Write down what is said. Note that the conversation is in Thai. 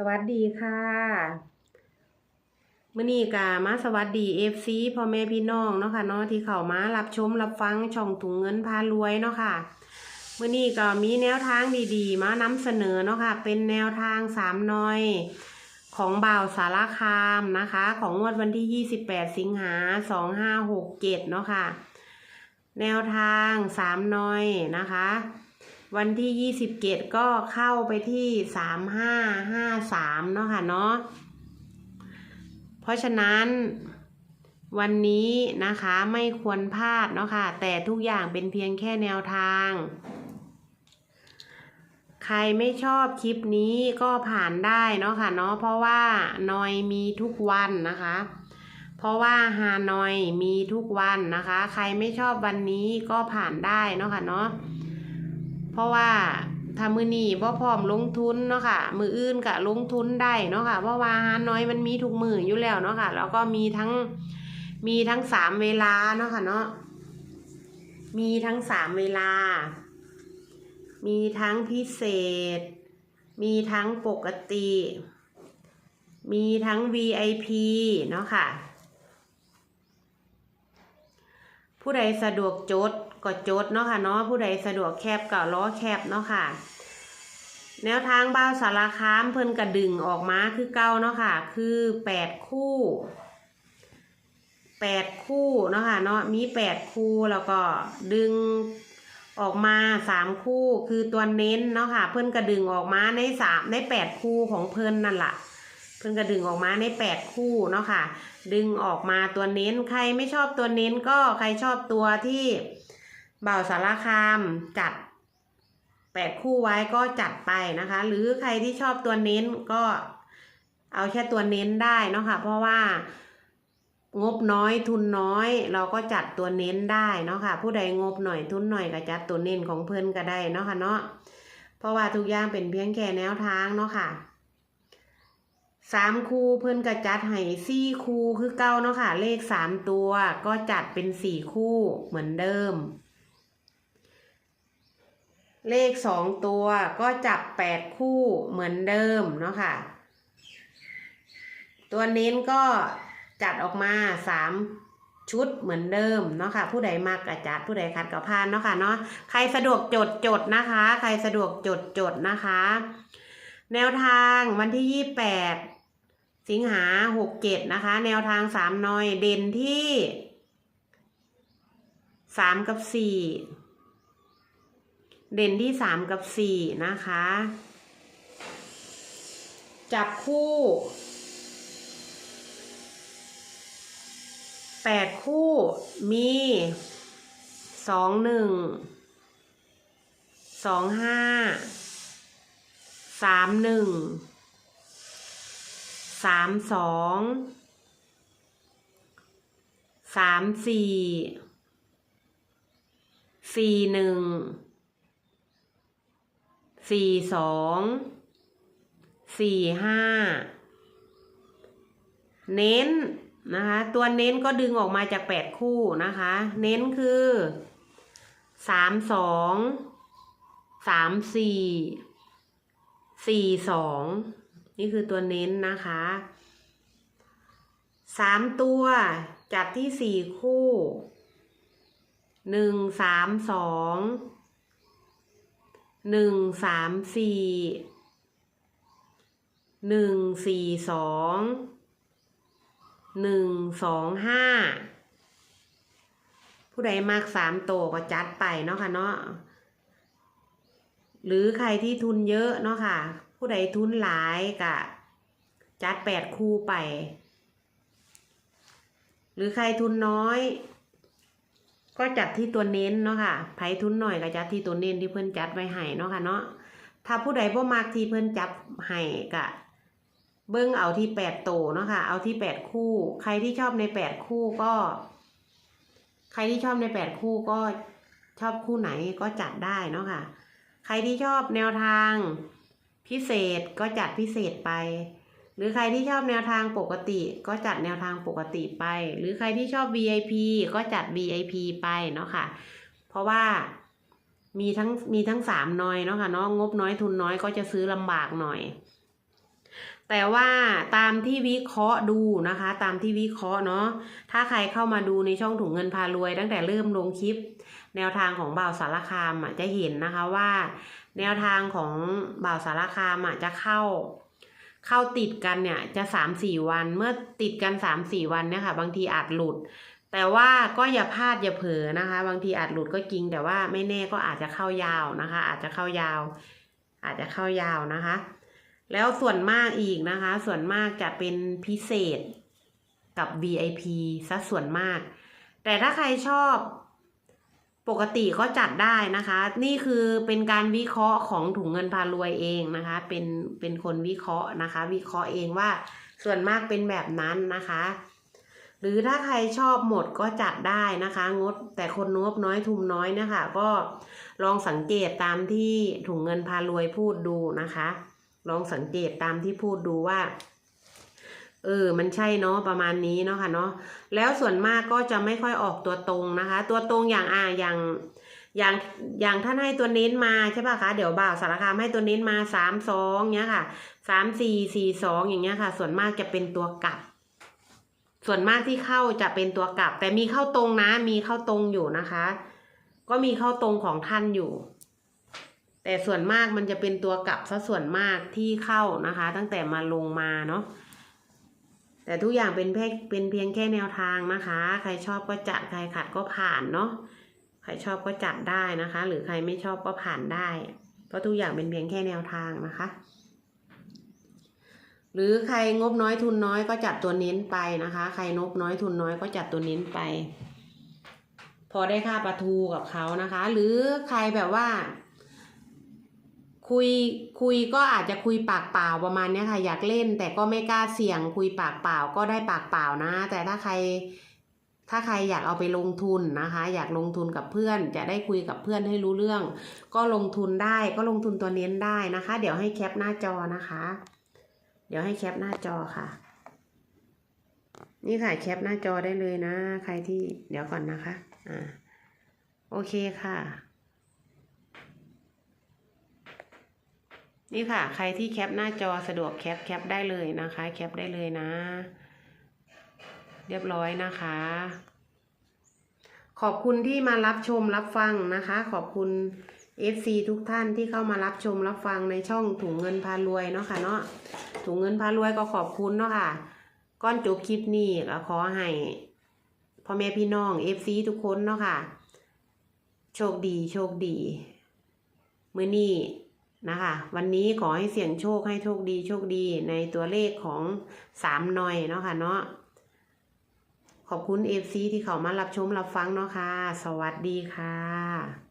สวัสดีค่ะมื่อนี้กามาสวัสดีเอฟซีพ่อแม่พี่น้องเนาะค่ะเนาะที่เข้ามารับชมรับฟังช่องถุงเงินพารวยเนาะค่ะมื่อนี้ก็มีแนวทางดีๆ มานำเสนอเนาะค่ะ เป็นแนวทางสามน้อย ของบ่าวสารคามนะคะ ของงวดวันที่ 28 สิงหา 2567 เนาะค่ะ แนวทางสามน้อยนะคะ วันที่27ก็เข้าไปที่3553เนาะค่ะเนาะเพราะฉะนั้นวันนี้นะคะไม่ควรพลาดเนาะค่ะ แต่ทุกอย่างเป็นเพียงแค่แนวทาง ใครไม่ชอบคลิปนี้ก็ผ่านได้เนาะค่ะเนาะเพราะว่านอยมีทุกวันนะคะ เพราะว่าฮานอยมีทุกวันนะคะ ใครไม่ชอบวันนี้ก็ผ่านได้เนาะค่ะเนาะ ราะว่าถ้ามือนี่บ่พร้อมลงทุนเนาะค่ะ มืออื่นกะลงทุนได้เนาะค่ะเพราะว่าฮาน้อยมันมีทุกมืออยู่แล้วเนาะค่ะ แล้วก็มีทั้งมีทั้งสามเวลาเนาะค่ะเนาะมีทั้งสามเวลา มีทั้งพิเศษ มีทั้งปกติ มีทั้ง VIP เนาะค่ะ ผู้ใดสะดวกจด ก็จดเนาะค่ะเนาะผู้ใดสะดวกแคบก็ล้อแคบเนาะค่ะ แนวทางบ้าวสารคามเพิ่นกระดึงออกมาคือเก้าเนาะค่ะ คือแปดคู่แปดคู่เนาะค่ะเนาะมีแปดคู่แล้วก็ดึงออกมาสามคู่คือตัวเน้นเนาะค่ะ เพิ่นกระดึงออกมาในสามในแปดคู่ของเพิ่นนั่นแหละเพิ่นกระดึงออกมาในแปดคู่เนาะค่ะ ดึงออกมาตัวเน้นใครไม่ชอบตัวเน้นก็ใครชอบตัวที่ บ่าวสารคามจัดแปดคู่ไว้ก็จัดไปนะคะ หรือใครที่ชอบตัวเน้นก็เอาแค่ตัวเน้นได้เนาะค่ะ เพราะว่างบน้อยทุนน้อย เราก็จัดตัวเน้นได้เนาะค่ะ ผู้ใดงบหน่อยทุนหน่อยก็จัดตัวเน้นของเพิ่อนก็ได้เนาะค่ะเนาะเพราะว่าทุกอย่างเป็นเพียงแค่แนวทางเนาะค่ะสามคูเพิ่อนก็จัดให้สี่คูคือเก้าเนาะค่ะ เลขสามตัวก็จัดเป็นสี่คู่เหมือนเดิม เลขสองตัวก็จับแปดคู่เหมือนเดิมเนาะค่ะ ตัวเน้นก็จัดออกมาสามชุดเหมือนเดิมเนาะค่ะ ผู้ใดมากกระจัดผู้ใดคัดกับพานเนาะค่ะเนาะใครสะดวกจดจดนะคะ ใครสะดวกจดจดนะคะ แนวทางวันที่ยี่แปดสิงหาหกเจ็ดนะคะ แนวทางสามน้อยเด่นที่สามกับสี่ เด่นที่สามกับสี่นะคะ จับคู่แปดคู่มีสองหนึ่งสองห้าสามหนึ่งสามสองสามสี่สี่หนึ่ง สี่สองสี่ห้าเน้นนะคะ ตัวเน้นก็ดึงออกมาจากแปดคู่นะคะ เน้นคือสามสองสามสี่สี่สองนี่คือตัวเน้นนะคะสามตัวจัดที่สี่คู่หนึ่งสามสอง หนึ่งสามสี่หนึ่งสี่สองหนึ่งสองห้าผู้ใดมากสามโตก็จัดไปเนาะค่ะเนาะหรือใครที่ทุนเยอะเนาะค่ะ ผู้ใดทุนหลายก็จัดแปดคู่ไป หรือใครทุนน้อย ก็จัดที่ตัวเน้นเนาะค่ะไผทุนหน่อยก็จัดที่ตัวเน้นที่เพิ่อนจัดไว้ให้เนาะค่ะเนาะ ถ้าผู้ใดบ่มักที่เพิ่อนจัดให้ก็เบิ่งเอาที่แปดโตเนาะค่ะ เอาที่แปดคู่ ใครที่ชอบในแปดคู่ก็ ใครที่ชอบในแปดคู่ก็ชอบคู่ไหนก็จัดได้เนาะค่ะ ใครที่ชอบแนวทางพิเศษก็จัดพิเศษไป หรือใครที่ชอบแนวทางปกติ ก็จัดแนวทางปกติไป หรือใครที่ชอบ VIP ก็จัด VIP ไปเนาะค่ะ เพราะว่ามีทั้งมีทั้งสามน้อยเนาะค่ะเนาะงบน้อยทุนน้อยก็จะซื้อลำบากหน่อย แต่ว่าตามที่วิเคราะห์ดูนะคะ ตามที่วิเคราะห์เนาะถ้าใครเข้ามาดูในช่องถุงเงินพารวย ตั้งแต่เริ่มลงคลิป แนวทางของบ่าวสารคามอะจะเห็นนะคะว่า แนวทางของบ่าวสารคามอะจะเข้า เข้าติดกันเนี่ยจะสามสี่วันเมื่อติดกันสามสี่วันเนี่ยค่ะ บางทีอาจหลุด แต่ว่าก็อย่าพลาดอย่าเผลอนะคะ บางทีอาจหลุดก็จริง แต่ว่าไม่แน่ก็อาจจะเข้ายาวนะคะ อาจจะเข้ายาว อาจจะเข้ายาวนะคะ แล้วส่วนมากอีกนะคะ ส่วนมากจะเป็นพิเศษกับ VIP ซะส่วนมาก แต่ถ้าใครชอบ ปกติก็จัดได้นะคะ นี่คือเป็นการวิเคราะห์ของถุงเงินพารวยเองนะคะ เป็นเป็นคนวิเคราะห์นะคะ วิเคราะห์เองว่าส่วนมากเป็นแบบนั้นนะคะ หรือถ้าใครชอบหมดก็จัดได้นะคะ งดแต่คนงบน้อยทุมน้อยนะคะ ก็ลองสังเกตตามที่ถุงเงินพารวยพูดดูนะคะ ลองสังเกตตามที่พูดดูว่า เออ มันใช่เนาะประมาณนี้เนาะค่ะเนาะแล้วส่วนมากก็จะไม่ค่อยออกตัวตรงนะคะ ตัวตรงอย่างอ่าอย่างอย่างอย่างท่านให้ตัวเน้นมาใช่ป่ะคะเดี๋ยวบ่าวสารคามให้ตัวเน้นมาสามสองเนี้ยค่ะสามสี่สี่สองอย่างเงี้ยค่ะ ส่วนมากจะเป็นตัวกลับ ส่วนมากที่เข้าจะเป็นตัวกลับ แต่มีเข้าตรงนะ มีเข้าตรงอยู่นะคะ ก็มีเข้าตรงของท่านอยู่ แต่ส่วนมากมันจะเป็นตัวกลับซะส่วนมากที่เข้านะคะ ตั้งแต่มาลงมาเนาะ แต่ทุกอย่างเป็นเพียงเป็นเพียงแค่แนวทางนะคะ ใครชอบก็จัด ใครขัดก็ผ่านเนาะ ใครชอบก็จัดได้นะคะ หรือใครไม่ชอบก็ผ่านได้ เพราะทุกอย่างเป็นเพียงแค่แนวทางนะคะ หรือใครงบน้อยทุนน้อยก็จัดตัวเน้นไปนะคะ ใครงบน้อยทุนน้อยก็จัดตัวเน้นไป พอได้ค่าปลาทูกับเขานะคะ หรือใครแบบว่า คุยคุยก็อาจจะคุยปากเปล่าประมาณนี้ค่ะ อยากเล่นแต่ก็ไม่กล้าเสี่ยง คุยปากเปล่าก็ได้ปากเปล่านะ แต่ถ้าใคร ถ้าใครอยากเอาไปลงทุนนะคะ อยากลงทุนกับเพื่อน จะได้คุยกับเพื่อนให้รู้เรื่อง ก็ลงทุนได้ก็ลงทุนตัวเน้นได้นะคะ เดี๋ยวให้แคปหน้าจอนะคะ เดี๋ยวให้แคปหน้าจอค่ะ นี่ค่ะแคปหน้าจอได้เลยนะ ใครที่เดี๋ยวก่อนนะคะอ่าโอเคค่ะ นี่ค่ะ ใครที่แคปหน้าจอสะดวกแคปแคปได้เลยนะคะ แคปได้เลยนะ เรียบร้อยนะคะ ขอบคุณที่มารับชมรับฟังนะคะ ขอบคุณ FC ทุกท่านที่เข้ามารับชมรับฟังในช่องถุงเงินพารวยเนาะค่ะเนาะถุงเงินพารวยก็ขอบคุณเนาะค่ะก้อนจบคลิปนี้ก็ขอให้พ่อแม่พี่น้อง FC ทุกคนเนาะค่ะ โชคดีโชคดี มือนี้ นะคะ วันนี้ขอให้เสี่ยงโชคให้โชคดีโชคดีในตัวเลขของสามหน่อยเนาะค่ะเนาะขอบคุณเอฟซีที่เขามารับชมรับฟังเนาะค่ะ สวัสดีค่ะ